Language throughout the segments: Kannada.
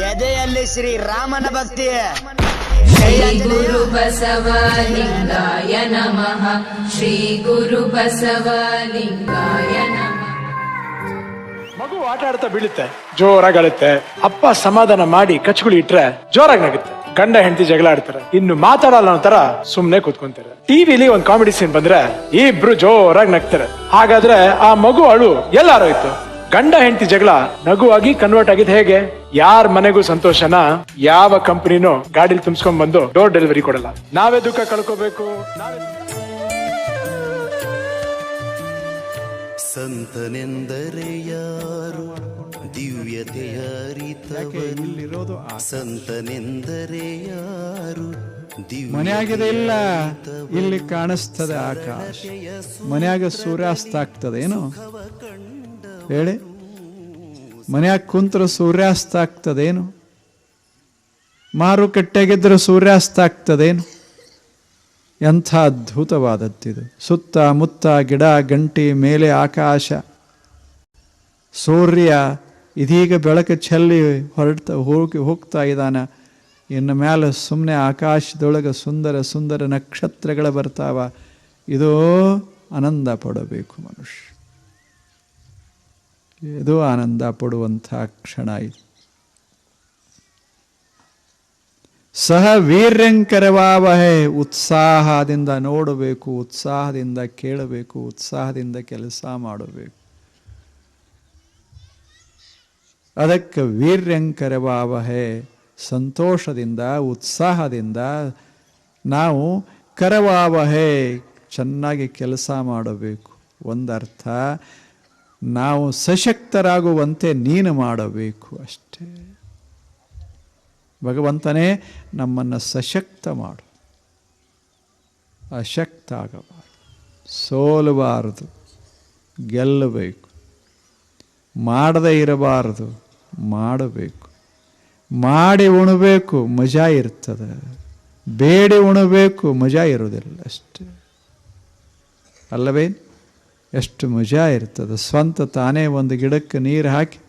ಎದೆಯಲ್ಲಿ ಶ್ರೀ ರಾಮನ ಭಕ್ತಿ. ಶ್ರೀ ಗುರು ಬಸವ ಲಿಂಗಾಯ ನಮಃ. ಶ್ರೀ ಗುರು ಬಸವ ಲಿಂಗಾಯ ನಮಃ. ಮಗು ಆಟ ಆಡ್ತಾ ಬೀಳುತ್ತೆ ಜೋರಾಗಿ ಅಳುತ್ತೆ ಅಪ್ಪ ಸಮಾಧಾನ ಮಾಡಿ ಕಚ್ಗುಳಿ ಇಟ್ರೆ ಜೋರಾಗಿ ನಗುತ್ತೆ ಗಂಡ ಹೆಂಡತಿ ಜಗಳ ಆಡ್ತಾರೆ. ಇನ್ನು ಮಾತಾಡಲ್ಲ ಅನ್ನೋ ತರ ಸುಮ್ನೆ ಕೂತ್ಕೊಂತಾರೆ. ಟಿವಿಲಿ ಒಂದ್ ಕಾಮಿಡಿ ಸೀನ್ ಬಂದ್ರೆ ಇಬ್ರು ಜೋರಾಗಿ ನಗ್ತಾರೆ. ಹಾಗಾದ್ರೆ ಆ ಮಗು ಅಳು ಎಲ್ಲಾರೋಯ್ತು ಗಂಡ ಹೆಂಡತಿ ಜಗಳ ನಗುವಾಗಿ ಕನ್ವರ್ಟ್ ಆಗಿದ್ ಹೇಗೆ? ಯಾರ ಮನೆಗೂ ಸಂತೋಷನ? ಯಾವ ಕಂಪನಿನೂ ಗಾಡಿಲಿ ತುಂಬಿಸ್ಕೊಂಡ್ ಬಂದು ಡೋರ್ ಡೆಲಿವರಿ ಕೊಡಲ್ಲ. ನಾವೇ ದುಃಖ ಕಳ್ಕೋಬೇಕು. ಸಂತನೆಂದರೆ ಯಾರು? ದಿವ್ಯತೆಯ ಅರಿತವರು. ಸಂತನೆಂದರೆ ಯಾರು? ಮನೆಯಾಗಿದೆ ಇಲ್ಲ. ಇಲ್ಲಿ ಕಾಣಿಸ್ತದೆ ಆಕಾಶ. ಮನೆಯಾಗ ಸೂರ್ಯಾಸ್ತ ಆಗ್ತದೆ ಏನು? ಹೇಳಿ? ಮನೆಯಾಗ ಕುಂತ್ರ ಸೂರ್ಯಾಸ್ತ ಆಗ್ತದೇನು? ಮಾರುಕಟ್ಟೆಗಿದ್ರೆ ಸೂರ್ಯಾಸ್ತ ಆಗ್ತದೇನು? ಎಂಥ ಅದ್ಭುತವಾದದ್ದಿದು. ಸುತ್ತ ಮುತ್ತ ಗಿಡ, ಗಂಟಿ, ಮೇಲೆ ಆಕಾಶ. ಸೂರ್ಯ ಇದೀಗ ಬೆಳಕು ಚೆಲ್ಲಿ ಹೊರಡ್ತಾ ಹೋಗಿ ಹೋಗ್ತಾ ಇದ್ದಾನೆ. ಇನ್ನು ಮೇಲೆ ಸುಮ್ಮನೆ ಆಕಾಶದೊಳಗೆ ಸುಂದರ ಸುಂದರ ನಕ್ಷತ್ರಗಳು ಬರ್ತಾವ. ಇದು ಆನಂದ ಪಡಬೇಕು ಮನುಷ್ಯ. ಇದು ಆನಂದ ಪಡುವಂಥ ಕ್ಷಣ ಇದು. ಸಹ ವೀರ್ಯಂಕರವಾವಹೆ ಉತ್ಸಾಹದಿಂದ ನೋಡಬೇಕು, ಉತ್ಸಾಹದಿಂದ ಕೇಳಬೇಕು, ಉತ್ಸಾಹದಿಂದ ಕೆಲಸ ಮಾಡಬೇಕು. ಅದಕ್ಕೆ ವೀರ್ಯಂಕರವಾವಹೆ ಸಂತೋಷದಿಂದ, ಉತ್ಸಾಹದಿಂದ ನಾವು ಕರವಾವಹೆ ಚೆನ್ನಾಗಿ ಕೆಲಸ ಮಾಡಬೇಕು. ಒಂದರ್ಥ ನಾವು ಸಶಕ್ತರಾಗುವಂತೆ ನೀನು ಮಾಡಬೇಕು ಅಷ್ಟೇ. ಭಗವಂತನೇ ನಮ್ಮನ್ನು ಸಶಕ್ತ ಮಾಡು. ಅಶಕ್ತ ಆಗಬಾರದು ಸೋಲಬಾರದು. ಗೆಲ್ಲಬೇಕು. ಮಾಡದೇ ಇರಬಾರದು. ಮಾಡಬೇಕು. ಮಾಡಿ ಉಣಬೇಕು, ಮಜಾ ಇರ್ತದೆ. ಬೇಡಿ ಉಣಬೇಕು, ಮಜಾ ಇರೋದಿಲ್ಲ ಅಷ್ಟೇ. ಅಲ್ಲವೇ ಎಷ್ಟು ಮಜಾ ಇರ್ತದೆ. ಸ್ವಂತ ತಾನೇ ಒಂದು ಗಿಡಕ್ಕೆ ನೀರು ಹಾಕಿ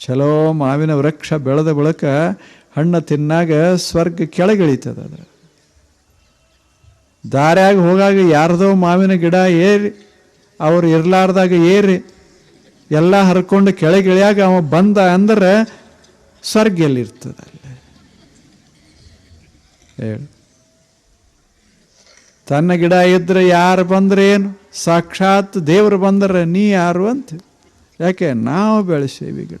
ಚಲೋ ಮಾವಿನ ವೃಕ್ಷ ಬೆಳೆದ ಬಳಿಕ ಹಣ್ಣು ತಿನ್ನಾಗ ಸ್ವರ್ಗ ಕೆಳಗಿಳಿತದ ಅದು ದಾರ್ಯಾಗ ಹೋಗಾಗ ಯಾರ್ದೋ ಮಾವಿನ ಗಿಡ ಏರಿ, ಅವ್ರು ಇರ್ಲಾರ್ದಾಗ ಏರಿ, ಎಲ್ಲ ಹರ್ಕೊಂಡು ಕೆಳಗಿಳಿಯಾಗ ಅವ ಬಂದ ಅಂದ್ರೆ ಸ್ವರ್ಗ ಎಲ್ಲಿರ್ತದೆ ಅಲ್ಲಿ. ಹೇಳು. ತನ್ನ ಗಿಡ ಇದ್ರೆ ಯಾರು ಬಂದ್ರೆ ಏನು ಸಾಕ್ಷಾತ್ ದೇವರು ಬಂದರೆ ನೀ ಯಾರು ಅಂತ. ಯಾಕೆ? ನಾವು ಬೆಳೆಸೇವಿ ಗಿಡ.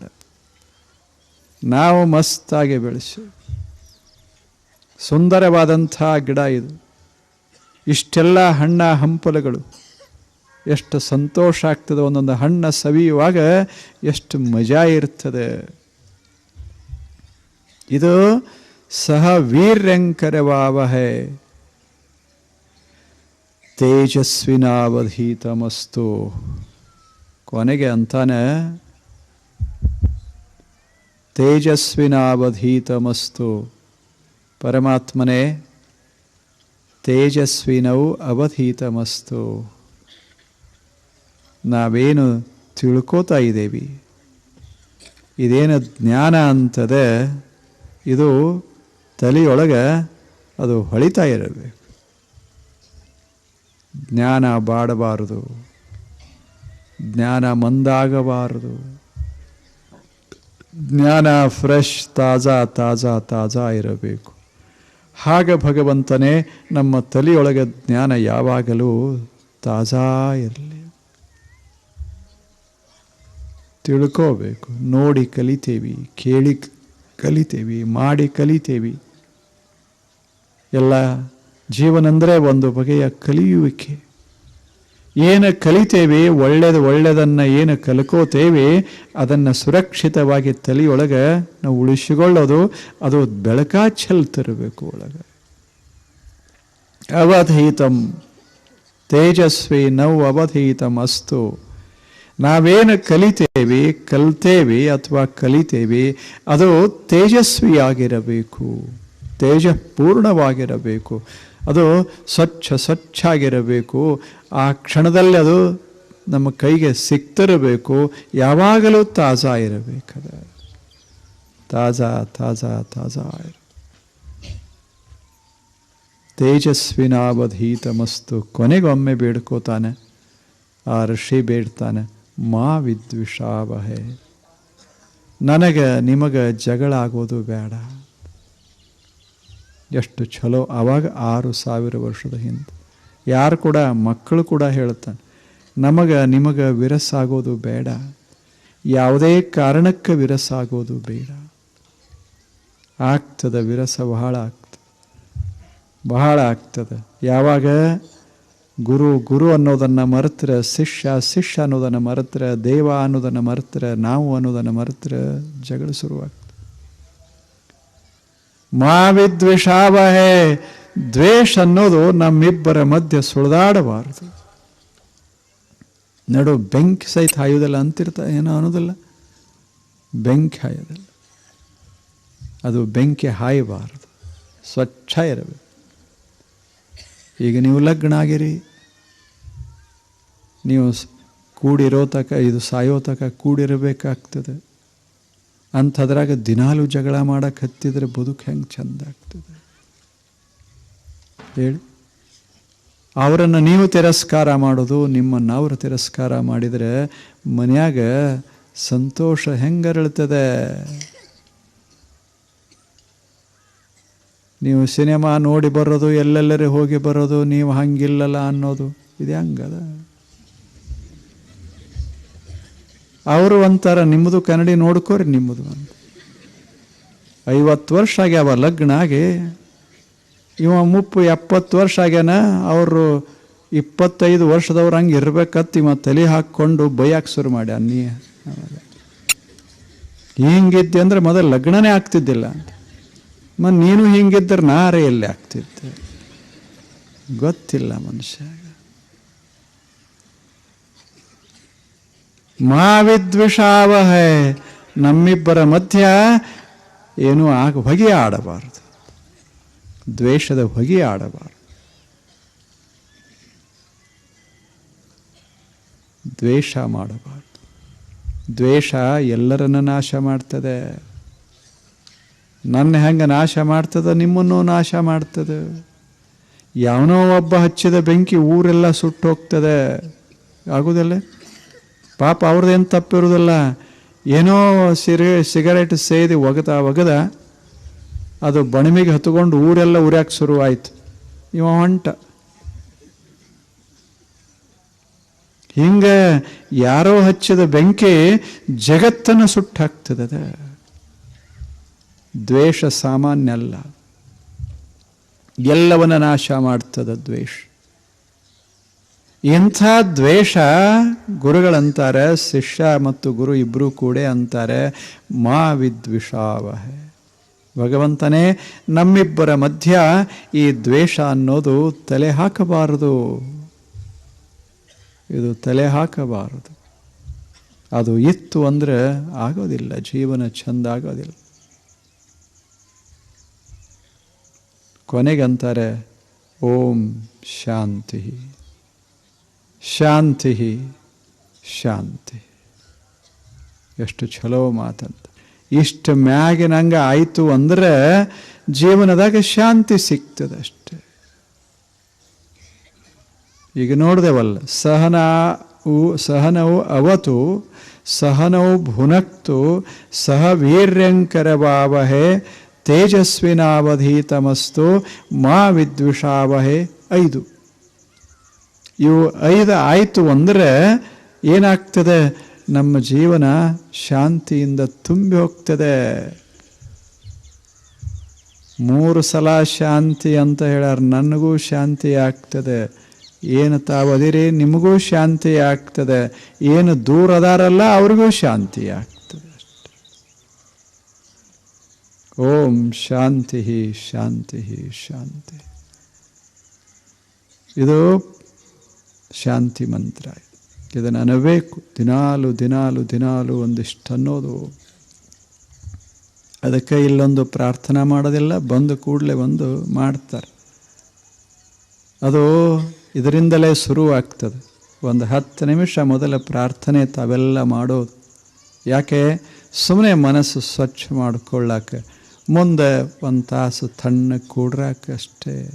ನಾವು ಮಸ್ತಾಗಿ ಬೆಳೆಸಿ ಸುಂದರವಾದಂಥ ಗಿಡ ಇದು. ಇಷ್ಟೆಲ್ಲ ಹಣ್ಣ ಹಂಪಲುಗಳು. ಎಷ್ಟು ಸಂತೋಷ ಆಗ್ತದೆ ಒಂದೊಂದು ಹಣ್ಣ ಸವಿಯುವಾಗ ಎಷ್ಟು ಮಜಾ ಇರ್ತದೆ. ಇದು ಸಹ ವೀರ್ಯಂಕರವಾವಹೆ. ತೇಜಸ್ವಿನಾವಧೀತಮಸ್ತು. ಕೊನೆಗೆ ಅಂತಾನೆ, ತೇಜಸ್ವಿನಾವಧೀತಮಸ್ತು. ಪರಮಾತ್ಮನೇ ತೇಜಸ್ವಿನವು ಅವಧೀತಮಸ್ತು. ನಾವೇನು ತಿಳ್ಕೋತಾ ಇದ್ದೇವೆ? ಇದೇನು ಜ್ಞಾನ ಅಂತದೆ, ಇದು ತಲೆಯೊಳಗೆ ಅದು ಹೊಳಿತಾ ಇರಬೇಕು. ಜ್ಞಾನ ಬಾಡಬಾರದು. ಜ್ಞಾನ ಮಂದಾಗಬಾರದು. ಜ್ಞಾನ ಫ್ರೆಶ್, ತಾಜಾ ತಾಜಾ ತಾಜಾ ಇರಬೇಕು. ಹಾಗೆ ಭಗವಂತನೇ ನಮ್ಮ ತಲೆಯೊಳಗೆ ಜ್ಞಾನ ಯಾವಾಗಲೂ ತಾಜಾ ಇರಲಿ. ತಿಳ್ಕೋಬೇಕು, ನೋಡಿ ಕಲಿತೇವಿ, ಕೇಳಿ ಕಲಿತೇವಿ, ಮಾಡಿ ಕಲಿತೇವಿ. ಎಲ್ಲ ಜೀವನ ಅಂದರೆ ಒಂದು ಬಗೆಯ ಕಲಿಯುವಿಕೆ. ಏನು ಕಲಿತೇವೆ ಒಳ್ಳೆಯದು ಒಳ್ಳೆಯದನ್ನು ಏನು ಕಲ್ಕೋತೇವೆ, ಅದನ್ನು ಸುರಕ್ಷಿತವಾಗಿ ತಲೆಯೊಳಗೆ ನಾವು ಉಳಿಸಿಕೊಳ್ಳೋದು, ಅದು ಬೆಳಕ ಚೆಲ್ತಿರಬೇಕು ಒಳಗೆ. ಅವಧೀತಂ, ತೇಜಸ್ವಿ ನೌ ಅವಧೀತಂ ಅಸ್ತು. ನಾವೇನು ಕಲಿತೇವೆ, ಕಲ್ತೇವೆ ಅಥವಾ ಕಲಿತೇವೆ, ಅದು ತೇಜಸ್ವಿಯಾಗಿರಬೇಕು, ತೇಜಪೂರ್ಣವಾಗಿರಬೇಕು. ಅದು ಸ್ವಚ್ಛ, ಸ್ವಚ್ಛಾಗಿರಬೇಕು. ಆ ಕ್ಷಣದಲ್ಲಿ ಅದು ನಮ್ಮ ಕೈಗೆ ಸಿಕ್ತಿರಬೇಕು ಯಾವಾಗಲೂ ತಾಜಾ ಇರಬೇಕದ. ತಾಜಾ ತಾಜಾ ತಾಜಾ ಇರ. ತೇಜಸ್ವಿನಾವಧೀತಮಸ್ತು. ಕೊನೆಗೊಮ್ಮೆ ಬೇಡ್ಕೋತಾನೆ. ಆ ಋಷಿ ಬೇಡ್ತಾನೆ, ಮಾ ವಿದ್ವಿಷಾವಹೆ. ನನಗೆ, ನಿಮಗೆ ಜಗಳ ಆಗೋದು ಬೇಡ. ಎಷ್ಟು ಚಲೋ ಆವಾಗ ಆರು ಸಾವಿರ ವರ್ಷದ ಹಿಂದೆ. ಯಾರು ಕೂಡ, ಮಕ್ಕಳು ಕೂಡ ಹೇಳ್ತಾನೆ ನಮಗೆ, ನಿಮಗೆ ವಿರಸಾಗೋದು ಬೇಡ. ಯಾವುದೇ ಕಾರಣಕ್ಕೆ ವಿರಸಾಗೋದು ಬೇಡ. ಆಗ್ತದೆ, ವಿರಸ ಬಹಳ ಆಗ್ತದೆ. ಬಹಳ ಆಗ್ತದೆ. ಯಾವಾಗ ಗುರು ಗುರು ಅನ್ನೋದನ್ನು ಮರೆತರೆ, ಶಿಷ್ಯ ಶಿಷ್ಯ ಅನ್ನೋದನ್ನು ಮರೆತರೆ, ದೇವ ಅನ್ನೋದನ್ನು ಮರೆತರೆ, ನಾವು ಅನ್ನೋದನ್ನು ಮರೆತರೆ ಜಗಳ ಶುರುವಾಗ್ತದೆ. ಮಾವಿದ್ವಿಷಾವಹೆ, ದ್ವೇಷ ಅನ್ನೋದು ನಮ್ಮಿಬ್ಬರ ಮಧ್ಯೆ ಸುಳಿದಾಡಬಾರದು. ನಡು ಬೆಂಕಿ ಸಹಿತ ಹಾಯೋದಿಲ್ಲ ಅಂತಿರ್ತ, ಏನೋ ಅನ್ನೋದಿಲ್ಲ. ಬೆಂಕಿ ಹಾಯೋದಿಲ್ಲ ಅದು ಬೆಂಕಿ ಹಾಯಬಾರದು. ಸ್ವಚ್ಛ ಇರಬೇಕು. ಈಗ ನೀವು ಲಗ್ನ ಆಗಿರಿ. ನೀವು ಕೂಡಿರೋ ತಕ, ಇದು ಸಾಯೋ ತಕ ಕೂಡಿರಬೇಕಾಗ್ತದೆ. ಅಂಥದ್ರಾಗ ದಿನಾಲು ಜಗಳ ಮಾಡಕ್ಕೆ ಹತ್ತಿದ್ರೆ ಬದುಕು ಹೆಂಗೆ ಚಂದ ಆಗ್ತದೆ. ಹೇಳಿ. ಅವರನ್ನು ನೀವು ತಿರಸ್ಕಾರ ಮಾಡೋದು, ನಿಮ್ಮನ್ನು ಅವರು ತಿರಸ್ಕಾರ ಮಾಡಿದರೆ ಮನ್ಯಾಗ ಸಂತೋಷ ಹೆಂಗರಳ್ತದೆ. ನೀವು ಸಿನಿಮಾ ನೋಡಿ ಬರೋದು, ಎಲ್ಲೆಲ್ಲರೇ ಹೋಗಿ ಬರೋದು, ನೀವು ಹಂಗಿಲ್ಲಲ್ಲ ಅನ್ನೋದು, ಇದು ಹೆಂಗದ? ಅವರು ಒಂಥರ ನಿಮ್ಮದು ಕನ್ನಡಿ ನೋಡ್ಕೋರಿ ನಿಮ್ಮದು ಅಂತ. ಐವತ್ತು ವರ್ಷ ಆಗ್ಯಾವ ಲಗ್ನ ಆಗಿ. ಇವ ಮುಪ್ಪು ಎಪ್ಪತ್ತು ವರ್ಷ ಆಗ್ಯಾನ, ಅವರು ಇಪ್ಪತ್ತೈದು ವರ್ಷದವ್ರು ಹಂಗೆ ಇರ್ಬೇಕತ್ ಇವ ತಲೆ ಹಾಕ್ಕೊಂಡು ಬೈಯಾಕೆ ಶುರು ಮಾಡಿ ಅನ್ನಿ. ಹಿಂಗಿದ್ದೆ ಅಂದ್ರೆ ಮೊದಲು ಲಗ್ನನೇ ಆಗ್ತಿದ್ದಿಲ್ಲ ಅಂತ. ಮ ನೀನು ಹಿಂಗಿದ್ದರೆ ನಾರೇ ಎಲ್ಲಿ ಆಗ್ತಿದ್ದೆ ಗೊತ್ತಿಲ್ಲ ಮನುಷ್ಯ. ಮಾವಿದ್ವಿಷಾವಹೆ, ನಮ್ಮಿಬ್ಬರ ಮಧ್ಯ ಏನೂ ಆಗ ಹೊಗೆ ಆಡಬಾರದು ದ್ವೇಷದ ಹೊಗೆ ಆಡಬಾರದು ದ್ವೇಷ ಮಾಡಬಾರದು. ದ್ವೇಷ ಎಲ್ಲರನ್ನ ನಾಶ ಮಾಡ್ತದೆ. ನನ್ನ ಹೆಂಗೆ ನಾಶ ಮಾಡ್ತದೆ, ನಿಮ್ಮನ್ನು ನಾಶ ಮಾಡ್ತದೆ. ಯಾವನೋ ಒಬ್ಬ ಹಚ್ಚಿದ ಬೆಂಕಿ ಊರೆಲ್ಲ ಸುಟ್ಟು ಹೋಗ್ತದೆ. ಆಗುದಿಲ್ಲ ಪಾಪ ಅವ್ರದ್ದೇನು ತಪ್ಪಿರೋದಿಲ್ಲ. ಏನೋ ಸಿರಿ, ಸಿಗರೇಟ್ ಸೇದಿ ಒಗದ ಒಗದ ಅದು ಬಣಮಿಗೆ ಹತ್ಕೊಂಡು ಊರೆಲ್ಲ ಉರ್ಯಾಕೆ ಶುರುವಾಯ್ತು. ಇವ ಹೊಂಟ. ಹಿಂಗೆ ಯಾರೋ ಹಚ್ಚಿದ ಬೆಂಕಿ ಜಗತ್ತನ್ನು ಸುಟ್ಟಾಕ್ತದೆ. ದ್ವೇಷ ಸಾಮಾನ್ಯ ಅಲ್ಲ. ಎಲ್ಲವನ್ನ ನಾಶ ಮಾಡ್ತದ ದ್ವೇಷ. ಇಂಥ ದ್ವೇಷ ಗುರುಗಳಂತಾರೆ, ಶಿಷ್ಯ ಮತ್ತು ಗುರು ಇಬ್ಬರೂ ಕೂಡ ಅಂತಾರೆ, ಮಾ ವಿದ್ವಿಷಾವಹೆ. ಭಗವಂತನೇ, ನಮ್ಮಿಬ್ಬರ ಮಧ್ಯ ಈ ದ್ವೇಷ ಅನ್ನೋದು ತಲೆ ಹಾಕಬಾರದು. ಇದು ತಲೆ ಹಾಕಬಾರದು. ಅದು ಇತ್ತು ಅಂದರೆ ಆಗೋದಿಲ್ಲ, ಜೀವನ ಚಂದ ಆಗೋದಿಲ್ಲ. ಕೊನೆಗಂತಾರೆ, ಓಂ ಶಾಂತಿ. ಶಾಂತಿ ಶಾಂತಿ. ಎಷ್ಟು ಚಲೋ ಮಾತಂತ. ಇಷ್ಟು ಮ್ಯಾಗಿನಂಗ ಆಯಿತು ಅಂದ್ರೆ ಜೀವನದಾಗ ಶಾಂತಿ ಸಿಗ್ತದೆ ಅಷ್ಟೆ ಈಗ ನೋಡ್ದೇವಲ್ಲ, ಸಹನ ಸಹನವು ಅವತು ಸಹನವು ಭುನಕ್ತು, ಸಹ ವೀರ್ಯಂಕರ ಭಾವಹೆ, ತೇಜಸ್ವಿನಾವಧೀತಮಸ್ತು, ಮಾ ವಿದ್ವಿಷಾವಹೆ ಐದು. ಇವು ಐದು ಆಯಿತು ಅಂದರೆ ಏನಾಗ್ತದೆ? ನಮ್ಮ ಜೀವನ ಶಾಂತಿಯಿಂದ ತುಂಬಿ ಹೋಗ್ತದೆ. ಮೂರು ಸಲ ಶಾಂತಿ ಅಂತ ಹೇಳ್ಯಾರ, ನನಗೂ ಶಾಂತಿ ಆಗ್ತದೆ. ಏನು ತಾವದಿರಿ ನಿಮಗೂ ಶಾಂತಿ ಆಗ್ತದೆ. ಏನು ದೂರ ಅದಾರಲ್ಲ, ಅವ್ರಿಗೂ ಶಾಂತಿ ಆಗ್ತದೆ ಓಂ ಶಾಂತಿ ಶಾಂತಿ ಶಾಂತಿ. ಇದು ಶಾಂತಿ ಮಂತ್ರ. ಇದನ್ನು ಅನ್ನಬೇಕು ದಿನಾಲು ದಿನಾಲು ದಿನಾಲು ಒಂದಿಷ್ಟು ಅನ್ನೋದು ಅದಕ್ಕೆ ಇಲ್ಲೊಂದು ಪ್ರಾರ್ಥನಾ ಮಾಡೋದಿಲ್ಲ, ಬಂದು ಕೂಡಲೇ ಒಂದು ಮಾಡ್ತಾರೆ. ಅದು ಇದರಿಂದಲೇ ಶುರುವಾಗ್ತದೆ. ಒಂದು ಹತ್ತು ನಿಮಿಷ ಮೊದಲ ಪ್ರಾರ್ಥನೆ ತಾವೆಲ್ಲ ಮಾಡೋದು. ಯಾಕೆ? ಸುಮ್ಮನೆ ಮನಸ್ಸು ಸ್ವಚ್ಛ ಮಾಡ್ಕೊಳ್ಳಾಕ. ಮುಂದೆ ಒಂದು ತಾಸು ತಣ್ಣ ಕೂಡ್ರಾಕ ಅಷ್ಟೇ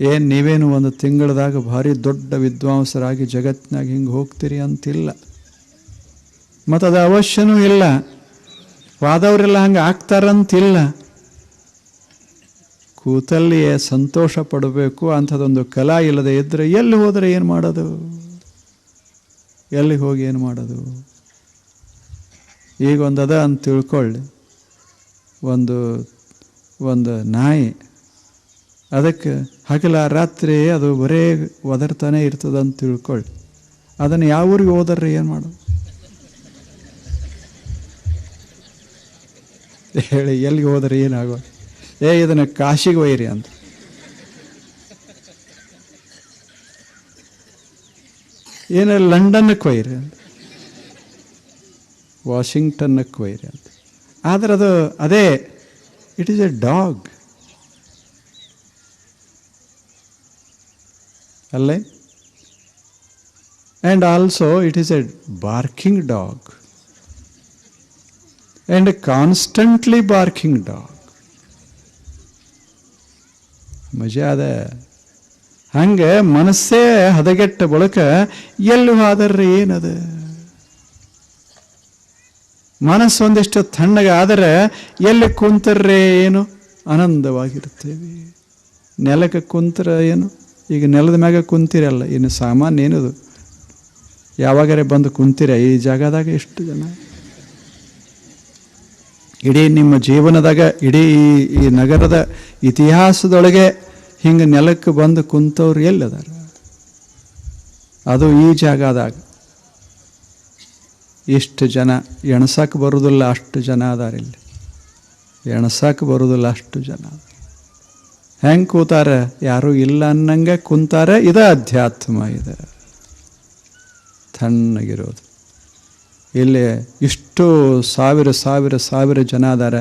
ಏನು ನೀವೇನು ಒಂದು ತಿಂಗಳದಾಗ ಭಾರಿ ದೊಡ್ಡ ವಿದ್ವಾಂಸರಾಗಿ ಜಗತ್ತಿನಾಗ ಹಿಂಗೆ ಹೋಗ್ತೀರಿ ಅಂತಿಲ್ಲ. ಮತ್ತು ಅದು ಅವಶ್ಯನೂ ಇಲ್ಲ. ವಾದವರೆಲ್ಲ ಹಂಗೆ ಆಗ್ತಾರಂತಿಲ್ಲ. ಕೂತಲ್ಲಿಯೇ ಸಂತೋಷ ಪಡಬೇಕು ಅಂಥದ್ದೊಂದು ಕಲಾ ಇಲ್ಲದೆ ಇದ್ದರೆ ಎಲ್ಲಿ ಹೋದರೆ ಏನು ಮಾಡೋದು? ಎಲ್ಲಿ ಹೋಗಿ ಏನು ಮಾಡೋದು? ಈಗ ಒಂದು ಅದ ಅಂತ ತಿಳ್ಕೊಳ್ಳಿ. ಒಂದು ಒಂದು ನಾಯಿ ಅದಕ್ಕೆ ಹಗಲ ರಾತ್ರಿ ಅದು ಬರೇ ಒದರ್ತಾನೆ ಇರ್ತದೆ ಅಂತ ತಿಳ್ಕೊಳ್ಳಿ ಅದನ್ನು ಯಾವ ಊರಿಗೆ ಹೋದ್ರೆ ಏನು ಮಾಡು ಹೇಳಿ, ಎಲ್ಲಿಗೆ ಹೋದರೆ ಏನಾಗೋ ಏ, ಇದನ್ನು ಕಾಶಿಗೆ ಒಯ್ಯಿರಿ ಅಂತ. ಏನ ಲಂಡನ್ಕ್ಕೆ ಒಯ್ಯಿರಿ ಅಂತ. ವಾಷಿಂಗ್ಟನ್ನಕ್ಕೆ ಒಯ್ಯಿರಿ ಅಂತ. ಆದರೆ ಅದು ಅದೇ ಇಟ್ ಈಸ್ ಎ ಡಾಗ್ ಅಲ್ಲೇ? And also it is a barking dog and constantly barking dog ಮಜಾ ಅದ. ಹಂಗೆ ಮನಸ್ಸೇ ಹದಗೆಟ್ಟ ಬಳಕ ಎಲ್ಲಿ ಹೋದರ್ರಿ ಏನದ? ಮನಸ್ಸು ಒಂದಿಷ್ಟು ತಣ್ಣಗೆ ಆದರೆ ಎಲ್ಲಿ ಕುಂತರ್ರೆ ಏನು? ಆನಂದವಾಗಿರ್ತೇವೆ ನೆಲಕ್ಕೆ ಕುಂತರ ಏನು? ಈಗ ನೆಲದ ಮ್ಯಾಗ ಕುಂತಿರಲ್ಲ, ಇನ್ನು ಸಾಮಾನ್ಯ ಏನದು? ಯಾವಾಗಾರೆ ಬಂದು ಕುಂತೀರ, ಈ ಜಾಗದಾಗ ಎಷ್ಟು ಜನ? ಇಡೀ ನಿಮ್ಮ ಜೀವನದಾಗ, ಇಡೀ ಈ- ನಗರದ ಇತಿಹಾಸದೊಳಗೆ ಹಿಂಗೆ ನೆಲಕ್ಕೆ ಬಂದು ಕುಂತವ್ರು ಎಲ್ಲದಾರ? ಅದು ಈ ಜಾಗದಾಗ. ಇಷ್ಟು ಜನ ಎಣಸಕ್ಕೆ ಬರೋದಿಲ್ಲ ಅಷ್ಟು ಜನ ಅದಾರ ಇಲ್ಲಿ ಎಣಸಕ್ಕೆ ಬರೋದಿಲ್ಲ ಅಷ್ಟು ಜನ. ಹೆಂಗೆ ಕೂತಾರ? ಯಾರೂ ಇಲ್ಲ ಅನ್ನಂಗೆ ಕುಂತಾರ. ಇದ ಅಧ್ಯಾತ್ಮ ಇದೆ. ತಣ್ಣಗಿರೋದು ಇಲ್ಲಿ ಇಷ್ಟು ಸಾವಿರ ಸಾವಿರ ಸಾವಿರ ಜನ ಅದಾರ.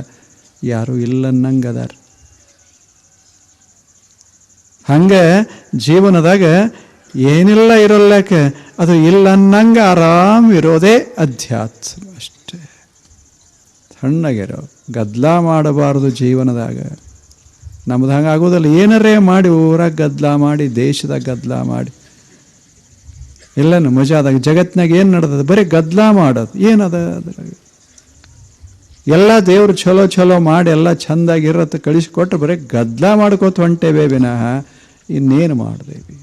ಯಾರು ಇಲ್ಲನ್ನಂಗೆ ಅದಾರ. ಹಂಗೆ ಜೀವನದಾಗ ಏನಿಲ್ಲ ಇರೋಲ್ಲಕ? ಅದು ಇಲ್ಲ ಅನ್ನಂಗೆ ಆರಾಮ್ ಇರೋದೇ ಅಧ್ಯಾತ್ಮ ಅಷ್ಟೇ. ತಣ್ಣಗಿರೋ ಗದ್ದಲ ಮಾಡಬಾರ್ದು ಜೀವನದಾಗ. ನಮ್ದು ಹಂಗೆ ಆಗೋದಲ್ಲ ಏನರೇ ಮಾಡಿ ಊರಾಗ ಗದ್ದಲ ಮಾಡಿ ದೇಶದಾಗ ಗದ್ದಲ ಮಾಡಿ. ಇಲ್ಲನು ಮಜಾದಾಗ ಜಗತ್ತಿನಾಗ ಏನು ನಡೆದದ? ಬರೀ ಗದ್ದಲ ಮಾಡೋದು. ಏನದ ಅದ್ರಾಗ? ಎಲ್ಲ ದೇವ್ರು ಚಲೋ ಚಲೋ ಮಾಡಿ, ಎಲ್ಲ ಚಂದಾಗಿ ಇರತ್ತೆ ಕಳಿಸ್ಕೊಟ್ರೆ ಬರೀ ಗದ್ದಲ ಮಾಡ್ಕೋತ ಹೊಂಟೇವೆ ವಿನಃ ಇನ್ನೇನು ಮಾಡಿದೇವಿ?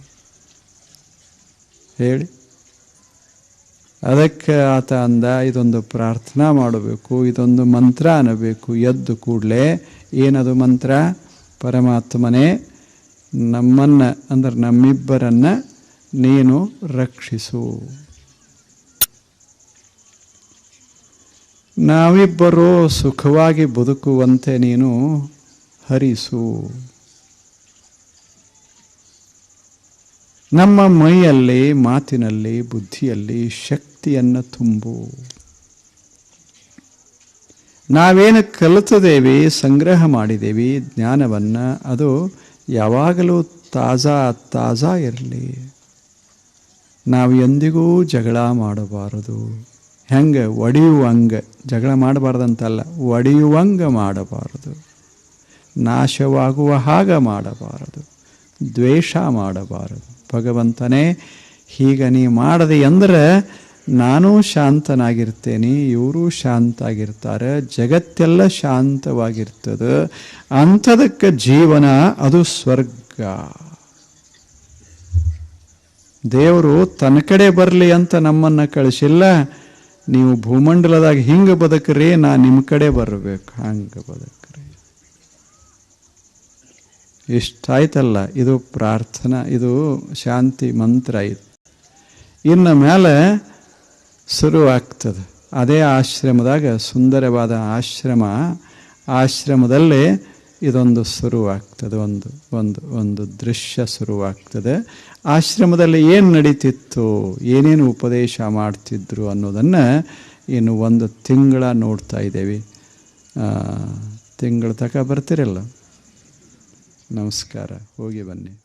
ಹೇಳಿ. ಅದಕ್ಕೆ ಆತ ಅಂದ, ಇದೊಂದು ಪ್ರಾರ್ಥನಾ ಮಾಡಬೇಕು, ಇದೊಂದು ಮಂತ್ರ ಅನ್ನಬೇಕು ಎದ್ದು ಕೂಡಲೇ, ಏನದು ಮಂತ್ರ? ಪರಮಾತ್ಮನೇ ನಮ್ಮನ್ನು, ಅಂದರೆ ನಮ್ಮಿಬ್ಬರನ್ನು ನೀನು ರಕ್ಷಿಸು. ನಾವಿಬ್ಬರು ಸುಖವಾಗಿ ಬದುಕುವಂತೆ ನೀನು ಹರಿಸು. ನಮ್ಮ ಮೈಯಲ್ಲಿ, ಮಾತಿನಲ್ಲಿ, ಬುದ್ಧಿಯಲ್ಲಿ ಶಕ್ತಿಯನ್ನು ತುಂಬು. ನಾವೇನು ಕಲಿತದೇವಿ, ಸಂಗ್ರಹ ಮಾಡಿದ್ದೇವೆ ಜ್ಞಾನವನ್ನು, ಅದು ಯಾವಾಗಲೂ ತಾಜಾ ತಾಜಾ ಇರಲಿ. ನಾವು ಎಂದಿಗೂ ಜಗಳ ಮಾಡಬಾರದು. ಹೆಂಗೆ? ಒಡೆಯುವಂಗೆ. ಜಗಳ ಮಾಡಬಾರ್ದಂತಲ್ಲ, ಒಡೆಯುವಂಗೆ ಮಾಡಬಾರದು. ನಾಶವಾಗುವ ಹಾಗೆ ಮಾಡಬಾರದು. ದ್ವೇಷ ಮಾಡಬಾರದು. ಭಗವಂತನೇ, ಹೀಗೆ ನೀ ಮಾಡದೆ ಎಂದ್ರೆ ನಾನು ಶಾಂತನಾಗಿರ್ತೇನೆ, ಇವರು ಶಾಂತ ಆಗಿರ್ತಾರೆ ಜಗತ್ತೆಲ್ಲ ಶಾಂತವಾಗಿರ್ತದೆ. ಅಂಥದಕ್ಕೆ ಜೀವನ, ಅದು ಸ್ವರ್ಗ. ದೇವರು ತನ್ನ ಕಡೆ ಬರಲಿ ಅಂತ ನಮ್ಮನ್ನು ಕಳಿಸಿಲ್ಲ, ನೀವು ಭೂಮಂಡಲದಾಗ ಹಿಂಗೆ ಬದುಕ್ರಿ, ನಾ ನಿಮ್ಮ ಕಡೆ ಬರಬೇಕು, ಹಂಗೆ ಬದುಕ್ರಿ. ಇಷ್ಟಾಯ್ತಲ್ಲ, ಇದು ಪ್ರಾರ್ಥನಾ, ಇದು ಶಾಂತಿ ಮಂತ್ರ ಇದು ಇನ್ನು ಮೇಲೆ ಶುರುವಾಗ್ತದೆ. ಅದೇ ಆಶ್ರಮದಾಗ, ಸುಂದರವಾದ ಆಶ್ರಮ, ಆಶ್ರಮದಲ್ಲೇ ಇದೊಂದು ಶುರುವಾಗ್ತದೆ. ಒಂದು ಒಂದು ಒಂದು ದೃಶ್ಯ ಶುರುವಾಗ್ತದೆ. ಆಶ್ರಮದಲ್ಲಿ ಏನು ನಡೀತಿತ್ತು, ಏನೇನು ಉಪದೇಶ ಮಾಡ್ತಿದ್ರು ಅನ್ನೋದನ್ನು ಇನ್ನು ಒಂದು ತಿಂಗಳ ನೋಡ್ತಾ ಇದ್ದೇವೆ. ತಿಂಗಳ ತಕ ಬರ್ತಿರಲ್ಲ. ನಮಸ್ಕಾರ. ಹೋಗಿ ಬನ್ನಿ.